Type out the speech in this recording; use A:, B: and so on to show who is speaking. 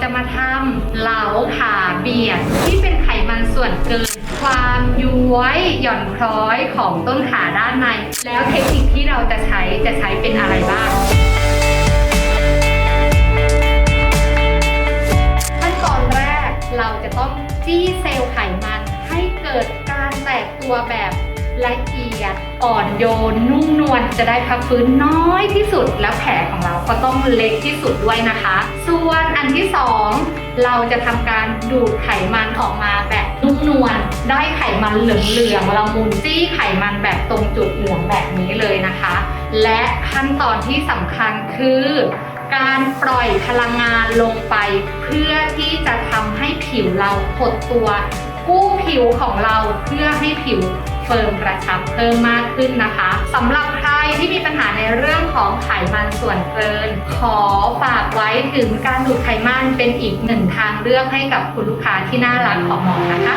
A: จะมาทำเหลาขาเบียดที่เป็นไขมันส่วนเกิน ความย้วยหย่อนคล้อยของต้นขาด้านใน แล้วเทคนิคที่เราจะใช้จะใช้เป็นอะไรบ้างขั้นตอนแรกเราจะต้องจี้เซลล์ไขมันให้เกิดการแตกตัวแบบ ละเอียดอ่อนโยน นุ่มนวลจะได้พักฟื้นน้อยที่สุดแล้วแผลของเราก็ต้องเล็กที่สุดด้วยนะคะ ส่วนอันที่สองเราจะทำการดูดไขมันออกมาแบบนุ่มนวลได้ไขมันเหลืองๆละมุนจี้ไขมันแบบตรงจุดเหลืองแบบนี้เลยนะคะ และขั้นตอนที่สำคัญคือการปล่อยพลังงานลงไป เพื่อที่จะทำให้ผิวเราหดตัว กู้ผิวของเราเพื่อให้ผิว ฟิร์มกระชับเพิ่มมากขึ้นนะคะสำหรับใครที่มีปัญหาในเรื่องของไขมันส่วนเกิน ขอฝากไว้ถึงการดูดไขมันเป็นอีกหนึ่งทางเลือกให้กับคุณลูกค้าที่น่ารักของหมอนะคะ